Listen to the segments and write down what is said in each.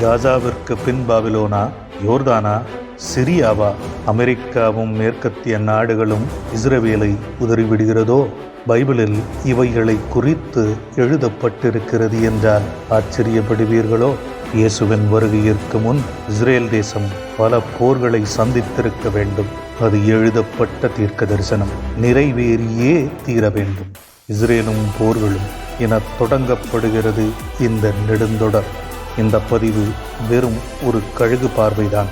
காசாவிற்கு பின் பாபிலோனா யோர்தானா சிரியாவா அமெரிக்காவும் மேற்கத்திய நாடுகளும் இஸ்ரவேலை உதறிவிடுகிறதோ? பைபிளில் இவைகளை குறித்து எழுதப்பட்டிருக்கிறது என்றால் ஆச்சரியப்படுவீர்களோ? இயேசுவின் வருகையிற்கு முன் இஸ்ரேல் தேசம் பல போர்களை சந்தித்திருக்க வேண்டும். அது எழுதப்பட்ட தீர்க்க தரிசனம் நிறைவேறியே தீர வேண்டும். இஸ்ரேலும் போர்களும் என தொடங்கப்படுகிறது இந்த நெடுந்தொடர். இந்த பதிவு வெறும் ஒரு கழுகு பார்வைதான்.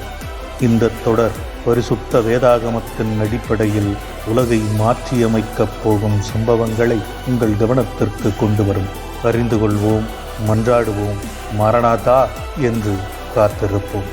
இந்த தொடர் பரிசுத்த வேதாகமத்தின் அடிப்படையில் உலகை மாற்றியமைக்கப் போகும் சம்பவங்களை உங்கள் கவனத்திற்கு கொண்டு வரும். அறிந்து கொள்வோம் மன்றாடுவோம் மரணாதா என்று காத்திருப்போம்.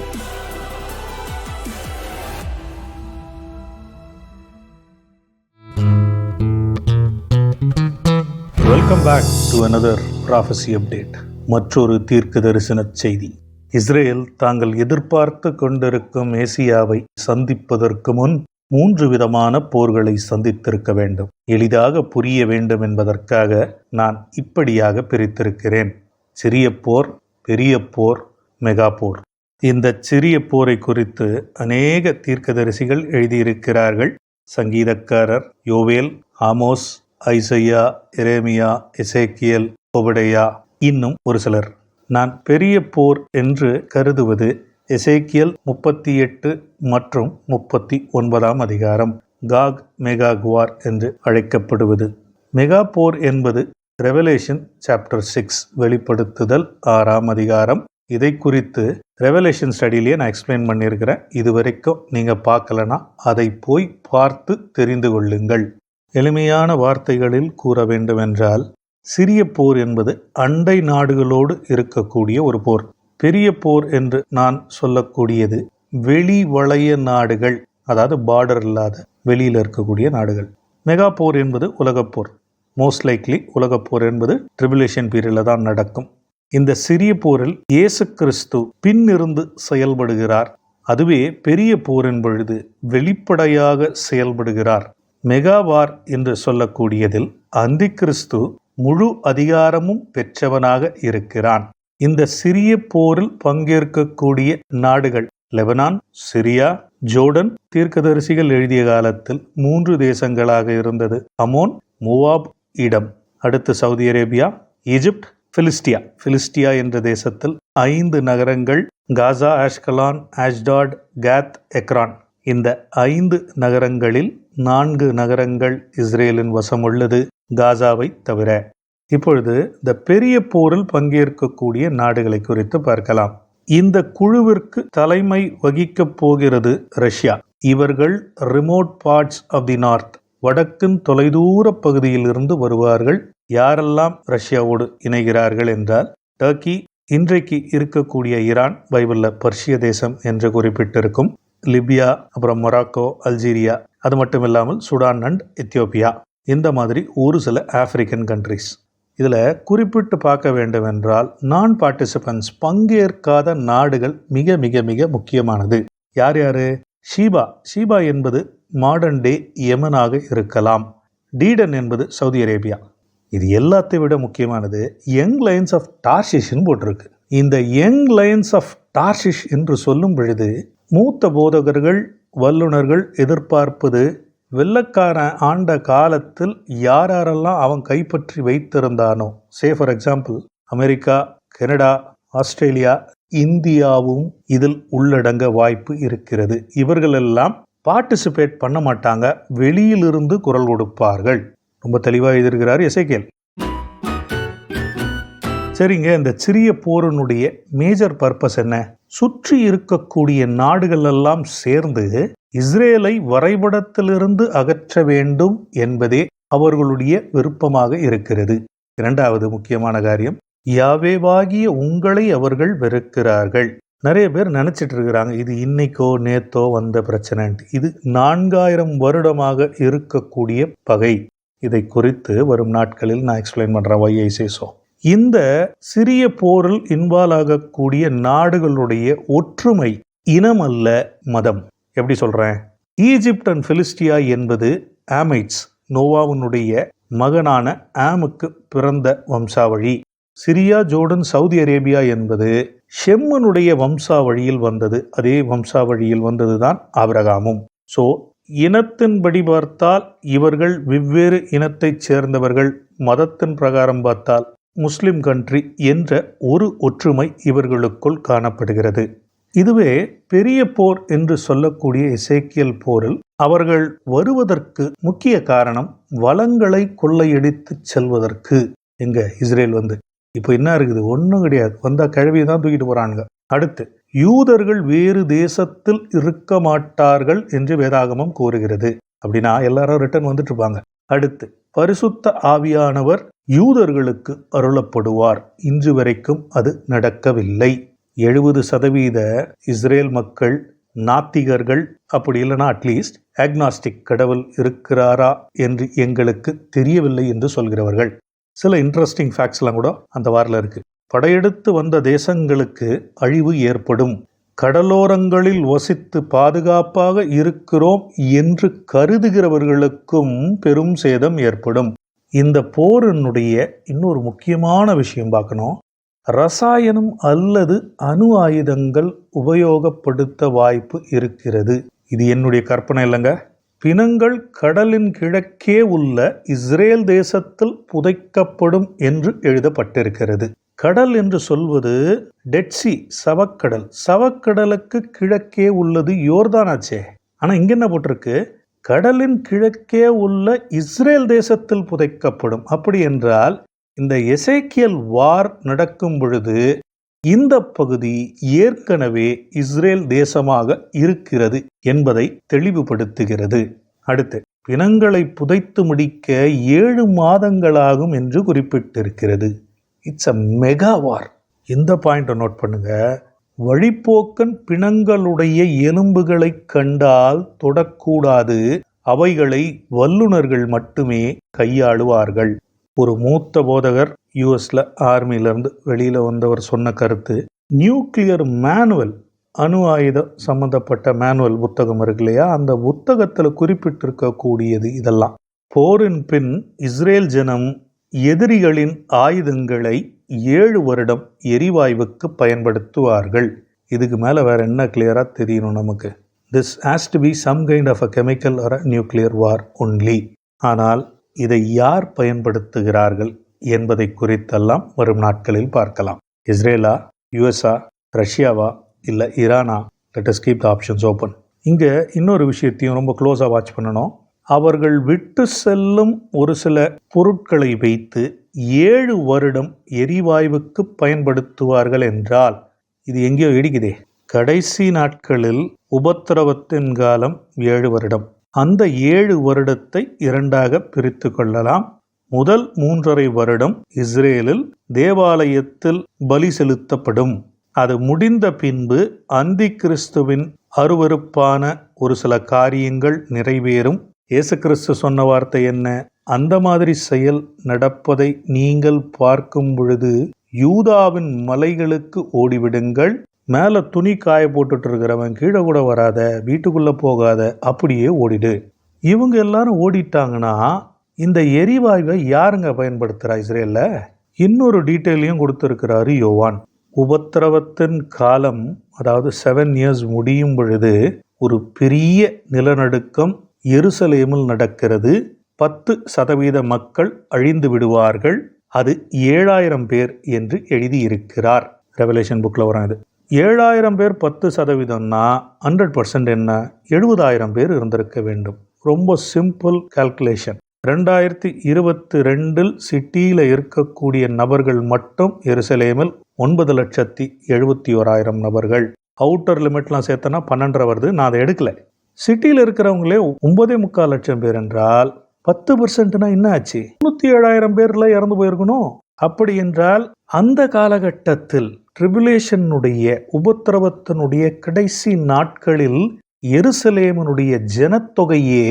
Welcome back to another prophecy update மற்றொரு தீர்க்க தரிசன செய்தி. இஸ்ரேல் தாங்கள் எதிர்பார்த்து கொண்டிருக்கும் ஏசியாவை சந்திப்பதற்கு முன் மூன்று விதமான போர்களை சந்தித்திருக்க வேண்டும். எளிதாக புரிய வேண்டும் என்பதற்காக நான் இப்படியாக பிரித்திருக்கிறேன். சிறிய போர் பெரிய போர் மெகா போர். இந்த சிறிய போரை குறித்து அநேக தீர்க்கதரிசிகள் எழுதியிருக்கிறார்கள். சங்கீதக்காரர் யோவேல் ஆமோஸ் ஐசையா எரேமியா எசேக்கியல் ஒபடையா இன்னும் ஒரு சிலர். நான் பெரிய போர் என்று கருதுவது எசேக்கியல் முப்பத்தி எட்டு மற்றும் முப்பத்தி ஒன்பதாம் அதிகாரம் காக் மெகா குவார் என்று அழைக்கப்படுவது. மெகா போர் என்பது ரெவலேஷன் சாப்டர் சிக்ஸ் வெளிப்படுத்துதல் ஆறாம் அதிகாரம். இதை குறித்து ரெவலேஷன் ஸ்டடியிலேயே நான் எக்ஸ்பிளைன் பண்ணியிருக்கிறேன். இது வரைக்கும் நீங்கள் பார்க்கலனா அதை போய் பார்த்து தெரிந்து கொள்ளுங்கள். எளிமையான வார்த்தைகளில் கூற வேண்டுமென்றால் சிறிய போர் என்பது அண்டை நாடுகளோடு இருக்கக்கூடிய ஒரு போர். பெரிய போர் என்று நான் சொல்லக்கூடியது வெளி வளைய நாடுகள் அதாவது பார்டர் இல்லாத வெளியில் இருக்கக்கூடிய நாடுகள். மெகா போர் என்பது உலகப்போர் மோஸ்ட் லைக்லி உலகப்போர் என்பது ட்ரிபுலேஷன் பீரியடில் தான் நடக்கும். இந்த சிறிய போரில் இயேசு கிறிஸ்து பின்னிருந்து செயல்படுகிறார். அதுவே பெரிய போரின் பொழுது வெளிப்படையாக செயல்படுகிறார். மெகாவார் என்று சொல்லக்கூடியதில் அந்தி கிறிஸ்து முழு அதிகாரமும் பெற்றவனாக இருக்கிறான். இந்த சிறிய போரில் பங்கேற்கக்கூடிய நாடுகள் லெபனான் சிரியா ஜோர்டன் தீர்க்கதரிசிகள் எழுதிய காலத்தில் மூன்று தேசங்களாக இருந்தது. அமோன் முவாப் இடம் அடுத்து Saudi Arabia Egypt Philistia. Philistia என்ற தேசத்தில் ஐந்து நகரங்கள் காசா ஆஷ்கலான் ஆஷ்டாட் கேத் எக்ரான். இந்த ஐந்து நகரங்களில் நான்கு நகரங்கள் இஸ்ரேலின் வசம் உள்ளது காசாவை தவிர. இப்பொழுது இந்த பெரிய போரில் பங்கேற்கக்கூடிய நாடுகளை குறித்து பார்க்கலாம். இந்த குழுவிற்கு தலைமை வகிக்கப் போகிறது ரஷ்யா. இவர்கள் remote parts of the north வடக்கின் தொலைதூர பகுதியில் இருந்து வருவார்கள். யாரெல்லாம் ரஷ்யாவோடு இணைகிறார்கள் என்றால் டர்க்கி இன்றைக்கு இருக்கக்கூடிய ஈரான் பைபிளில் பர்ஷிய தேசம் என்று குறிப்பிட்டிருக்கும் லிபியா அப்புறம் மொராக்கோ அல்ஜீரியா அது மட்டும் இல்லாமல் சுடான் அண்ட் எத்தியோப்பியா. இந்த மாதிரி ஒரு சில ஆப்பிரிக்கன் கண்ட்ரிஸ் இதில் குறிப்பிட்டு பார்க்க வேண்டும் என்றால் நான் பார்ட்டிசிபென்ட்ஸ் பங்கேற்காத நாடுகள் மிக மிக மிக முக்கியமானது. யார் யார்? ஷீபா. ஷீபா என்பது மாடர்ன் டே யமனாக இருக்கலாம். டீடன் என்பது சவுதி அரேபியா. இது எல்லாத்தை விட முக்கியமானது யங் லைன்ஸ் ஆஃப் டார்ஷிஷ்னு போட்டிருக்கு. இந்த யங் லைன்ஸ் ஆஃப் டார்ஷிஷ் என்று சொல்லும் பொழுது மூத்த போதகர்கள் வல்லுநர்கள் எதிர்பார்ப்பது வெள்ளக்காரன் ஆண்ட காலத்தில் யார் யாரெல்லாம் அவன் கைப்பற்றி வைத்திருந்தானோ? Say for example America Canada Australia இந்தியாவும் இதில் உள்ளடங்க வாய்ப்பு இருக்கிறது. இவர்களெல்லாம் பார்ட்டிசிபேட் பண்ண மாட்டாங்க. வெளியிலிருந்து குரல் கொடுப்பார்கள். ரொம்ப தெளிவாக எழுதியிருக்கிறார் இசைக்கேல் சரிங்க இந்த சிறிய போரினுடைய மேஜர் பர்பஸ் என்ன? சுற்றி இருக்கக்கூடிய நாடுகள் எல்லாம் சேர்ந்து இஸ்ரேலை வரைபடத்திலிருந்து அகற்ற வேண்டும் என்பதே அவர்களுடைய விருப்பமாக இருக்கிறது. இரண்டாவது முக்கியமான காரியம் யாவேவாகிய உங்களை அவர்கள் வெறுக்கிறார்கள். நிறைய பேர் நினச்சிட்டு இருக்கிறாங்க இது இன்னைக்கோ நேத்தோ வந்த பிரச்சனைன்ட்டு இது நான்காயிரம் வருடமாக இருக்கக்கூடிய பகை. இதை குறித்து வரும் நாட்களில் நான் எக்ஸ்பிளைன் பண்ணுறேன் ஒய்ஐசேசோ இந்த சிறிய போரில் இன்வால்வ் ஆகக்கூடிய நாடுகளுடைய ஒற்றுமை இனம் அல்ல மதம். எப்படி சொல்றேன்? ஈஜிப்ட் அண்ட் பிலிஸ்டியா என்பது ஆமைட்ஸ் நோவாவினுடைய மகனான ஆமுக்கு பிறந்த வம்சாவழி. சிரியா ஜோர்டன் சவுதி அரேபியா என்பது ஷெம்மனுடைய வம்சாவழியில் வந்தது. அதே வம்சாவழியில் வந்தது தான் ஆபிரகாமும் ஸோ இனத்தின்படி பார்த்தால் இவர்கள் வெவ்வேறு இனத்தைச் சேர்ந்தவர்கள். மதத்தின் பிரகாரம் பார்த்தால் முஸ்லிம் கண்ட்ரி என்ற ஒரு ஒற்றுமை இவர்களுக்குள் காணப்படுகிறது. இதுவே பெரிய போர் என்று சொல்லக்கூடிய இசைக்கியல் போரில் அவர்கள் வருவதற்கு முக்கிய காரணம் வளங்களை கொள்ளையடித்து செல்வதற்கு. எங்க இஸ்ரேல் வந்து இப்போ என்ன இருக்குது? ஒன்றும் கிடையாது. வந்தா கழுவி தான் தூக்கிட்டு போறானுங்க. அடுத்து யூதர்கள் வேறு தேசத்தில் இருக்க மாட்டார்கள் என்று வேதாகமம் கூறுகிறது. அப்படின்னா எல்லாரும் ரிட்டர்ன் வந்துட்டு இருப்பாங்க. அடுத்து பரிசுத்த ஆவியானவர் யூதர்களுக்கு அருளப்படுவார். இன்று வரைக்கும் அது நடக்கவில்லை. எழுபது சதவீத இஸ்ரேல் மக்கள் நாத்திகர்கள் அப்படி இல்லைனா அட்லீஸ்ட் அக்னாஸ்டிக் கடவுள் இருக்கிறாரா என்று எங்களுக்கு தெரியவில்லை என்று சொல்கிறவர்கள். சில இன்ட்ரெஸ்டிங் ஃபேக்ட்ஸ்லாம் கூட அந்த வாரில் இருக்கு. படையெடுத்து வந்த தேசங்களுக்கு அழிவு ஏற்படும். கடலோரங்களில் வசித்து பாதுகாப்பாக இருக்கிறோம் என்று கருதுகிறவர்களுக்கும் பெரும் சேதம் ஏற்படும். இந்த போரினுடைய இன்னொரு முக்கியமான விஷயம் பார்க்கணும். ரசாயனம் அல்லது அணு ஆயுதங்கள் உபயோகப்படுத்த வாய்ப்பு இருக்கிறது. இது என்னுடைய கற்பனை இல்லைங்க. பிணங்கள் கடலின் கிழக்கே உள்ள இஸ்ரேல் தேசத்தில் புதைக்கப்படும் என்று எழுதப்பட்டிருக்கிறது. கடல் என்று சொல்வது டெட்சி சவக்கடல். சவக்கடலுக்கு கிழக்கே உள்ளது யோர்தானாச்சே ஆனால் இங்கே என்ன போட்டிருக்கு? கடலின் கிழக்கே உள்ள இஸ்ரேல் தேசத்தில் புதைக்கப்படும். அப்படி என்றால் இந்த எசேக்கியல் வார் நடக்கும் பொழுது இந்த பகுதி ஏற்கனவே இஸ்ரேல் தேசமாக இருக்கிறது என்பதை தெளிவுபடுத்துகிறது. அடுத்து பிணங்களை புதைத்து முடிக்க ஏழு மாதங்களாகும் என்று குறிப்பிட்டிருக்கிறது. இட்ஸ் அ மெகா வார் இந்த பாயிண்ட்டை நோட் பண்ணுங்கள் வழிப்போக்கன் பிணங்களுடைய எலும்புகளை கண்டால் தொடக்கூடாது. அவைகளை வல்லுனர்கள் மட்டுமே கையாளுவார்கள். ஒரு மூத்த போதகர் யூஎஸ்ல ஆர்மியிலேருந்து வெளியில் வந்தவர் சொன்ன கருத்து நியூக்ளியர் மேனுவல் அணு ஆயுதம் சம்பந்தப்பட்ட மேனுவல் புத்தகம் இருக்கு இல்லையா? அந்த புத்தகத்தில் குறிப்பிட்டிருக்கக்கூடியது இதெல்லாம். போரின் பின் இஸ்ரேல் ஜனம் எதிரிகளின் ஆயுதங்களை ஏழு வருடம் எரிவாயுவுக்கு பயன்படுத்துவார்கள். இதுக்கு மேலே வேறு என்ன கிளியராக தெரியணும் நமக்கு? This has to be some kind of a chemical or a nuclear war only ஆனால் இதை யார் பயன்படுத்துகிறார்கள் என்பதை குறித்தெல்லாம் வரும் நாட்களில் பார்க்கலாம். இஸ்ரேலா யுஎஸ்ஆ ரஷ்யாவா இல்லை ஈரானா? Let us keep the options open இங்கே இன்னொரு விஷயத்தையும் ரொம்ப க்ளோஸாக வாட்ச் பண்ணணும். அவர்கள் விட்டு செல்லும் ஒரு சில பொருட்களை வைத்து ஏழு வருடம் எரிவாயுவுக்கு பயன்படுத்துவார்கள் என்றால் இது எங்கேயோ இடிக்குதே. கடைசி நாட்களில் உபத்திரவத்தின் காலம் ஏழு வருடம். அந்த ஏழு வருடத்தை இரண்டாக பிரித்து கொள்ளலாம். முதல் மூன்றரை வருடம் இஸ்ரேலில் தேவாலயத்தில் பலி செலுத்தப்படும். அது முடிந்த பின்பு அந்தி கிறிஸ்துவின் அருவருப்பான ஒரு சில காரியங்கள் நிறைவேறும். இயேசு கிறிஸ்து சொன்ன வார்த்தை என்ன? அந்த மாதிரி செயல் நடப்பதை நீங்கள் பார்க்கும் பொழுது யூதாவின் மலைகளுக்கு ஓடிவிடுங்கள் மேலே துணி காய போட்டுட்டு இருக்கிறவன் கீழே கூட வராத வீட்டுக்குள்ளே போகாத அப்படியே ஓடிடு. இவங்க எல்லாரும் ஓடிட்டாங்கன்னா இந்த எரிவாயுவை யாருங்க பயன்படுத்துகிறா இஸ்ரேலில்? இன்னொரு டீட்டெயிலையும் கொடுத்துருக்கிறாரு யோவான். உபத்திரவத்தின் காலம் அதாவது செவன் இயர்ஸ் முடியும் பொழுது ஒரு பெரிய நிலநடுக்கம் எருசலேமில் நடக்கிறது. பத்து சதவீத மக்கள் அழிந்து விடுவார்கள். அது ஏழாயிரம் பேர் என்று எழுதியிருக்கிறார். ரெவலேஷன் புக்கில் வரும் இது. ஏழாயிரம் பேர் பத்து சதவீதம்னா ஹண்ட்ரட் பர்சன்ட் என்ன? எழுபதாயிரம் பேர் இருந்திருக்க வேண்டும். ரொம்ப சிம்பிள் கால்குலேஷன் ரெண்டாயிரத்தி இருபத்தி ரெண்டில் சிட்டியில் இருக்கக்கூடிய நபர்கள் மட்டும் எருசலேமில் ஒன்பது லட்சத்தி எழுபத்தி ஓராயிரம் நபர்கள். அவுட்டர் லிமிட்லாம் சேர்த்தனா பன்னெண்டரை வருது. நான் அதை எடுக்கலை. சிட்டியில் இருக்கிறவங்களே ஒன்பதே முக்கால் லட்சம் பேர் என்றால் பத்து பர்சன்ட்னா என்ன ஆச்சு? தொண்ணூற்றி ஏழாயிரம் பேர்ல இறந்து போயிருக்கணும். அப்படி என்றால் அந்த காலகட்டத்தில் ட்ரிபுலேஷனுடைய உபத்திரவத்தினுடைய கடைசி நாட்களில் எருசலேமனுடைய ஜனத்தொகையே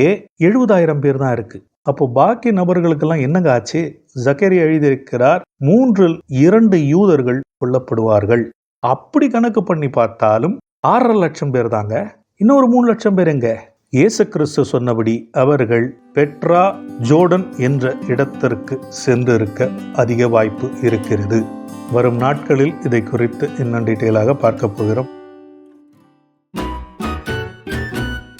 எழுபதாயிரம் பேர் தான் இருக்கு. அப்போ பாக்கி நபர்களுக்கெல்லாம் என்னங்க ஆச்சு? ஜக்கரி எழுதியிருக்கிறார் மூன்றில் இரண்டு யூதர்கள் கொல்லப்படுவார்கள். அப்படி கணக்கு பண்ணி பார்த்தாலும் ஆறரை லட்சம் பேர் தாங்க. இன்னொரு மூணு லட்சம் பேர் எங்க? இயேசு கிறிஸ்து சொன்னபடி அவர்கள் பெட்ரா ஜோர்டன் என்ற இடத்திற்கு சென்றிருக்க அதிக வாய்ப்பு இருக்கிறது. வரும் நாட்களில் இதை குறித்து இன்னும் டீட்டெயிலாக பார்க்க போகிறோம்.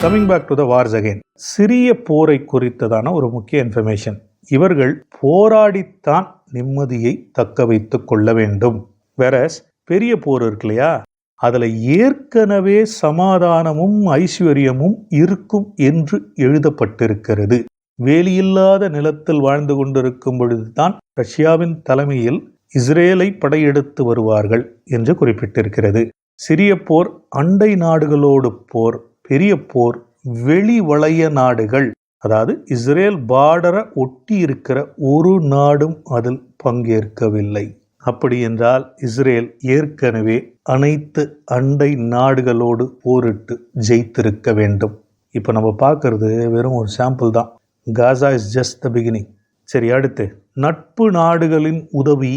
Coming back to the wars again சிறிய போரை குறித்ததான ஒரு முக்கிய இன்ஃபர்மேஷன் இவர்கள் போராடித்தான் நிம்மதியை தக்க வைத்துக் கொள்ள வேண்டும். வேற பெரிய போர் இருக்கு இல்லையா? அதில் ஏற்கனவே சமாதானமும் ஐஸ்வர்யமும் இருக்கும் என்று எழுதப்பட்டிருக்கிறது. வேலியில்லாத நிலத்தில் வாழ்ந்து கொண்டிருக்கும் பொழுதுதான் ரஷ்யாவின் தலைமையில் இஸ்ரேலை படையெடுத்து வருவார்கள் என்று குறிப்பிட்டிருக்கிறது. சிறிய போர் அண்டை நாடுகளோடு போர் பெரிய போர் வெளி வளைய நாடுகள் அதாவது இஸ்ரேல் பார்டரை ஒட்டி இருக்கிற ஒரு நாடும் அதில் பங்கேற்கவில்லை. அப்படி என்றால் இஸ்ரேல் ஏற்கனவே அனைத்து அண்டை நாடுகளோடு போரிட்டு ஜெயித்திருக்க வேண்டும். இப்போ நம்ம பார்க்கறது வெறும் ஒரு சாம்பிள் தான். Gaza is just the beginning சரி அடுத்து. நட்பு நாடுகளின் உதவி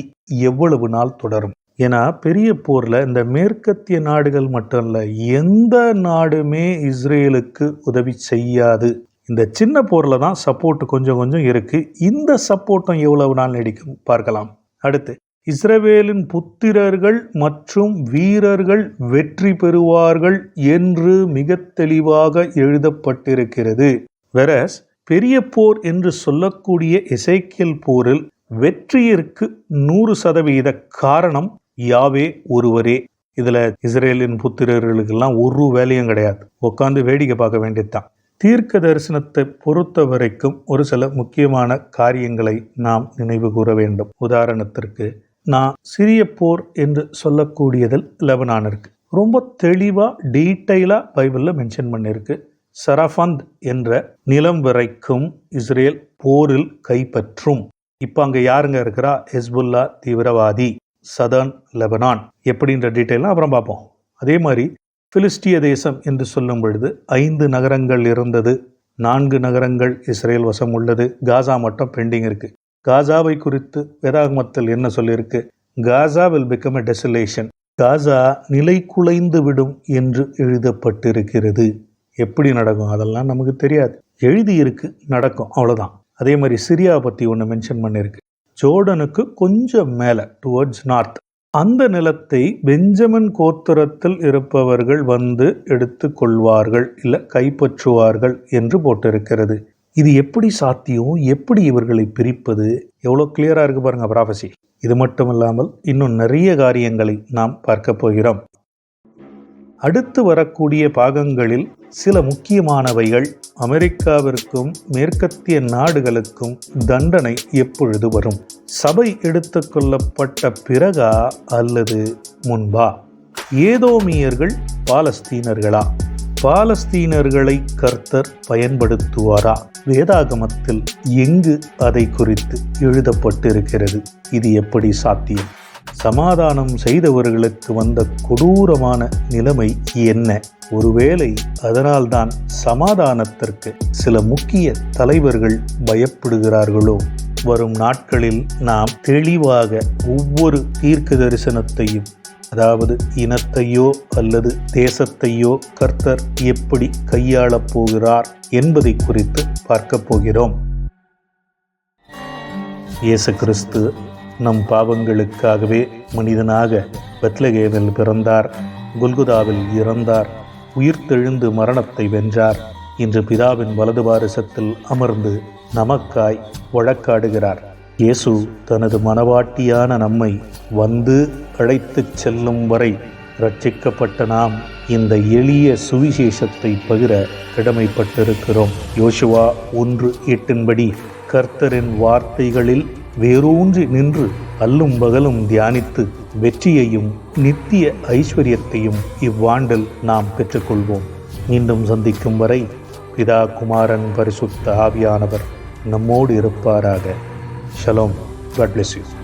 எவ்வளவு நாள் தொடரும்? ஏன்னா பெரிய போரில் இந்த மேற்கத்திய நாடுகள் மட்டும் இல்லை எந்த நாடுமே இஸ்ரேலுக்கு உதவி செய்யாது. இந்த சின்ன போரில் தான் சப்போர்ட் கொஞ்சம் கொஞ்சம் இருக்குது இந்த சப்போர்ட்டும் எவ்வளவு நாள் நீடிக்கும் பார்க்கலாம். அடுத்து. இஸ்ரவேலின் புத்திரர்கள் மற்றும் வீரர்கள் வெற்றி பெறுவார்கள் என்று மிக தெளிவாக எழுதப்பட்டிருக்கிறது. வெரஸ் பெரிய போர் என்று சொல்லக்கூடிய இசைக்கியல் போரில் வெற்றியிற்கு நூறு சதவீத காரணம் யாவே ஒருவரே. இதுல இஸ்ரேலின் புத்திரர்களுக்கெல்லாம் ஒரு வேலையும் கிடையாது. உட்காந்து வேடிக்கை பார்க்க வேண்டியதுதான். தீர்க்க தரிசனத்தை பொறுத்த வரைக்கும் ஒரு சில முக்கியமான காரியங்களை நாம் நினைவு கூற வேண்டும். உதாரணத்திற்கு நான் சிறிய போர் என்று சொல்லக்கூடியதில் லெபனான் இருக்கு ரொம்ப தெளிவாக டீட்டெயிலாக பைபிளில் மென்ஷன் பண்ணியிருக்கு சரஃபந்த் என்ற நிலம் வரைக்கும் இஸ்ரேல் போரில் கைப்பற்றும். இப்போ அங்கே யாருங்க இருக்கிறா? ஹெஸ்புல்லா தீவிரவாதி சதர்ன் லெபனான். எப்படின்ற டீட்டெயிலாம் அப்புறம் பார்ப்போம். அதே மாதிரி பிலிஸ்டிய தேசம் என்று சொல்லும் பொழுது ஐந்து நகரங்கள் இருந்தது. நான்கு நகரங்கள் இஸ்ரேல் வசம் உள்ளது. காசா மட்டும் பெண்டிங் இருக்குது காசாவை குறித்து வேதாகமத்தில் என்ன சொல்லியிருக்கு? Gaza will become a desolation Gaza நிலை குலைந்து விடும் என்று எழுதப்பட்டிருக்கிறது. எப்படி நடக்கும்? அதெல்லாம் நமக்கு தெரியாது. எழுதியிருக்கு நடக்கும் அவ்வளோதான் அதே மாதிரி சிரியா பற்றி ஒன்று மென்ஷன் பண்ணியிருக்கு. ஜோர்டனுக்கு கொஞ்சம் மேலே டுவர்ட்ஸ் நார்த் அந்த நிலத்தை பெஞ்சமின் கோத்திரத்தில் இருப்பவர்கள் வந்து எடுத்து கொள்வார்கள் இல்லை கைப்பற்றுவார்கள் என்று போட்டிருக்கிறது. இது எப்படி சாத்தியம்? எப்படி இவர்களை பிரிப்பது? எவ்வளோ கிளியராக இருக்கு பாருங்க ப்ராஃபசி இது மட்டும் இல்லாமல் இன்னும் நிறைய காரியங்களை நாம் பார்க்க போகிறோம். அடுத்து வரக்கூடிய பாகங்களில் சில முக்கியமானவைகள் அமெரிக்காவிற்கும் மேற்கத்திய நாடுகளுக்கும் தண்டனை எப்பொழுது வரும்? சபை எடுத்துக்கொள்ளப்பட்ட பிறகா அல்லது முன்பா? ஏதோமியர்கள் பாலஸ்தீனர்களா? பாலஸ்தீனர்களை கர்த்தர் பயன்படுத்துவாரா? வேதாகமத்தில் எங்கு அதை குறித்து எழுதப்பட்டிருக்கிறது? இது எப்படி சாத்தியம்? சமாதானம் செய்தவர்களுக்கு வந்த கொடூரமான நிலைமை என்ன? ஒருவேளை அதனால்தான் சமாதானத்திற்கு சில முக்கிய தலைவர்கள் பயப்படுகிறார்களோ? வரும் நாட்களில் நாம் தெளிவாக ஒவ்வொரு தீர்க்க தரிசனத்தையும் அதாவது இனத்தையோ அல்லது தேசத்தையோ கர்த்தர் எப்படி கையாளப் போகிறார் என்பதை குறித்து பார்க்கப் போகிறோம். இயேசு கிறிஸ்து நம் பாவங்களுக்காகவே மனிதனாக பெத்லகேமில் பிறந்தார் குல்குதாவில் இறந்தார் உயிர்த்தெழுந்து மரணத்தை வென்றார் இன்று பிதாவின் வலது பாரிசத்தில் அமர்ந்து நமக்காய் வழக்காடுகிறார். இயேசு தனது மனவாட்டியான நம்மை வந்து அழைத்துச் செல்லும் வரை ரட்சிக்கப்பட்ட நாம் இந்த எளிய சுவிசேஷத்தை பகிர கடமைப்பட்டிருக்கிறோம். யோசுவா ஒன்று எட்டின்படி கர்த்தரின் வார்த்தைகளில் வேரூன்றி நின்று அல்லும் பகலும் தியானித்து வெற்றியையும் நித்திய ஐஸ்வர்யத்தையும் இவ்வாண்டில் நாம் பெற்றுக்கொள்வோம். மீண்டும் சந்திக்கும் வரை பிதா குமாரன் பரிசுத்த ஆவியானவர் நம்மோடு இருப்பாராக. Shalom. God bless you.